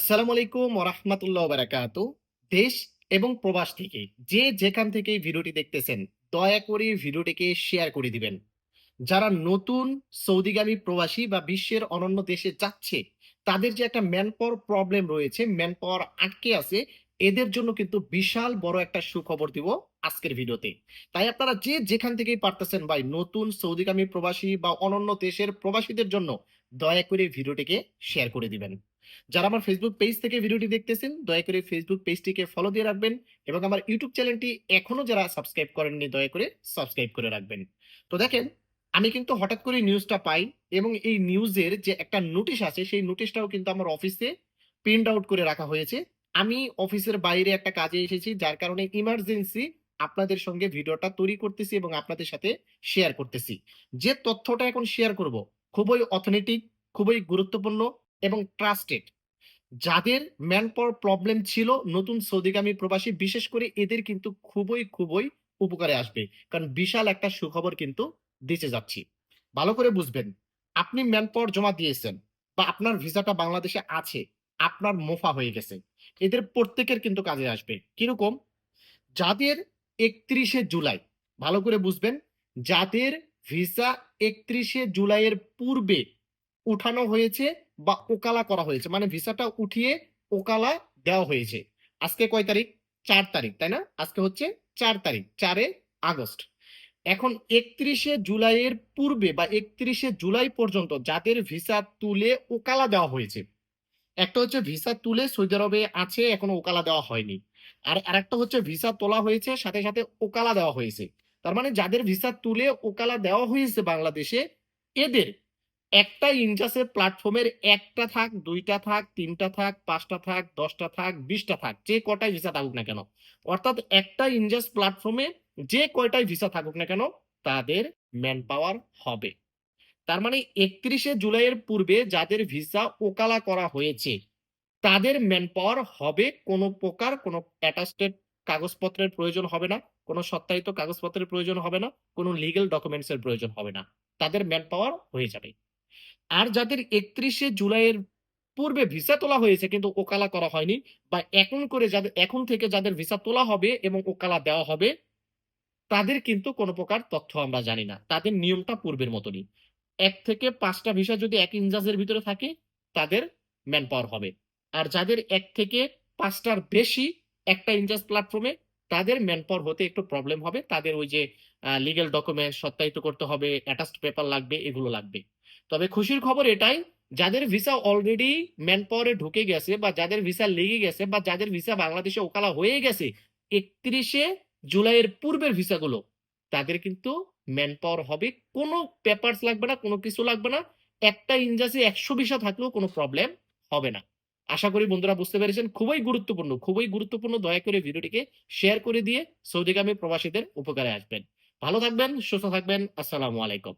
আসসালামু আলাইকুম ওরহমতুল্লাহ বারাকাত। দেশ এবং প্রবাস থেকে যে যেখান থেকে ভিডিওটি দেখতেছেন, দয়া করে ভিডিওটিকে শেয়ার করে দিবেন। যারা নতুন সৌদিগামী প্রবাসী বা বিশ্বের অনন্য দেশে যাচ্ছে, তাদের যে একটা ম্যান পাওয়ার প্রবলেম রয়েছে ম্যান পাওয়ার আটকে আছে, এদের জন্য কিন্তু বিশাল বড় একটা সুখবর দিব আজকের ভিডিওতে। তাই আপনারা যে যেখান থেকেই পারতেছেন ভাই, নতুন সৌদিগামী প্রবাসী বা অনন্য দেশের প্রবাসীদের জন্য দয়া করে ভিডিওটিকে শেয়ার করে দিবেন। যারা আমার ফেসবুক পেজ থেকে ভিডিওটি দেখতেছেন, দয়া করে ফেসবুক পেজটিকে ফলো দিয়ে রাখবেন এবং আমার ইউটিউব চ্যানেলটি এখনও যারা সাবস্ক্রাইব করেননি, দয়া করে সাবস্ক্রাইব করে রাখবেন। তো দেখেন, আমি কিন্তু হঠাৎ করে নিউজটা পাই এবং এই নিউজের যে একটা নোটিশ আছে, সেই নোটিশটাও কিন্তু আমার অফিসে প্রিন্ট আউট করে রাখা হয়েছে। আমি অফিসের বাইরে একটা কাজে এসেছি, যার কারণে ইমার্জেন্সি আপনাদের সঙ্গে ভিডিওটা তৈরি করতেছি এবং আপনাদের সাথে শেয়ার করতেছি। যে তথ্যটা এখন শেয়ার করব, খুবই অথেন্টিক খুবই গুরুত্বপূর্ণ এবং ট্রাস্টেড। যাদের ম্যান পাওয়ার প্রবলেম ছিল, নতুন সৌদিগামী প্রবাসী, বিশেষ করে এদের কিন্তু খুবই খুবই উপকারে আসবে। কারণ বিশাল একটা সুখবর কিন্তু দিতে যাচ্ছি। ভালো করে বুঝবেন, আপনি ম্যান পাওয়ার জমা দিয়েছেন বা আপনার ভিসাটা বাংলাদেশে আছে, আপনার মোফা হয়ে গেছে, এদের প্রত্যেকের কিন্তু কাজে আসবে। কীরকম? যাদের একত্রিশে জুলাই, ভালো করে বুঝবেন, যাদের ভিসা একত্রিশে জুলাইয়ের পূর্বে উঠানো হয়েছে বা ওকালা করা হয়েছে। মানে ভিসাটা উঠিয়ে ওকালা দেওয়া হয়েছে। আজকে কয় তারিখ? চার তারিখ, তাই না? আজকে হচ্ছে চার তারিখ, চারে আগস্ট। এখন একত্রিশে জুলাইয়ের পূর্বে বা একত্রিশে জুলাই পর্যন্ত যাদের ভিসা তুলে ওকালা দেওয়া হয়েছে, একটা হচ্ছে ভিসা তুলে সৌদি আরবে আছে, এখনও ওকালা দেওয়া হয়নি। আর আরেকটা হচ্ছে ভিসা তোলা হয়েছে, সাথে সাথে ওকালা দেওয়া হয়েছে। তার মানে যাদের ভিসা তুলে ওকালা দেওয়া হয়েছে বাংলাদেশে, এদের একটা ইনজাসের প্ল্যাটফর্মের একটা থাক, দুইটা থাক, তিনটা থাক, পাঁচটা থাক, দশটা থাক, বিশটা থাক, যে কটাই ভিসা থাকুক না কেন। অর্থাৎ একটা ইনজাস প্ল্যাটফর্মে যে কয়টাই ভিসা থাকুক না কেন, তাদের ম্যান পাওয়ার হবে। তার মানে একত্রিশে জুলাইয়ের পূর্বে যাদের ভিসা ওকালা করা হয়েছে, তাদের ম্যান পাওয়ার হবে কোনো প্রকার, কোনো অ্যাটাস্টেড কাগজপত্রের প্রয়োজন হবে না, কোনো সত্যায়িত কাগজপত্রের প্রয়োজন হবে না, কোনো লিগেল ডকুমেন্টস এর প্রয়োজন হবে না। তাদের ম্যান পাওয়ার হয়ে যাবে। আর যাদের একত্রিশে জুলাইয়ের পূর্বে ভিসা তোলা হয়েছে কিন্তু ওকালা করা হয়নি বা এখন করে যাদের, এখন থেকে যাদের ভিসা তোলা হবে এবং ওকালা দেওয়া হবে, তাদের কিন্তু কোনো প্রকার তথ্য আমরা জানি না। তাদের নিয়মটা পূর্বের মতনই। এক থেকে পাঁচটা ভিসা যদি এক ইনজাজের ভিতরে থাকে, তাদের ম্যান পাওয়ার হবে। আর যাদের এক থেকে পাঁচটার বেশি একটা ইনজাজ প্ল্যাটফর্মে তাদের ম্যান পাওয়ার হতে একটু প্রবলেম হবে। তাদের ওই যে লিগেল ডকুমেন্ট সত্যায়িত করতে হবে অ্যাটাচড পেপার লাগবে, এগুলো লাগবে। তবে খুশির খবর এটাই, যাদের ভিসা অলরেডি ম্যান পাওয়ারে ঢুকে গেছে বা যাদের ভিসা লেগে গেছে বা যাদের ভিসা বাংলাদেশে ওকালা হয়ে গেছে, একত্রিশে জুলাইয়ের পূর্বের ভিসাগুলো তাদের কিন্তু ম্যান পাওয়ার হবে, কোনো পেপারস লাগবে না, কোনো কিছু লাগবে না, একটা ইনজাসে একশো ভিসা থাকলেও কোনো প্রবলেম হবে না। আশা করি বন্ধুরা বুঝতে পেরেছেন, খুবই গুরুত্বপূর্ণ খুবই গুরুত্বপূর্ণ, দয়া করে ভিডিওটিকে শেয়ার করে দিয়ে সৌদিগামী প্রবাসীদের উপকারে আসবেন। ভালো থাকবেন, সুস্থ থাকবেন, আসসালামু আলাইকুম।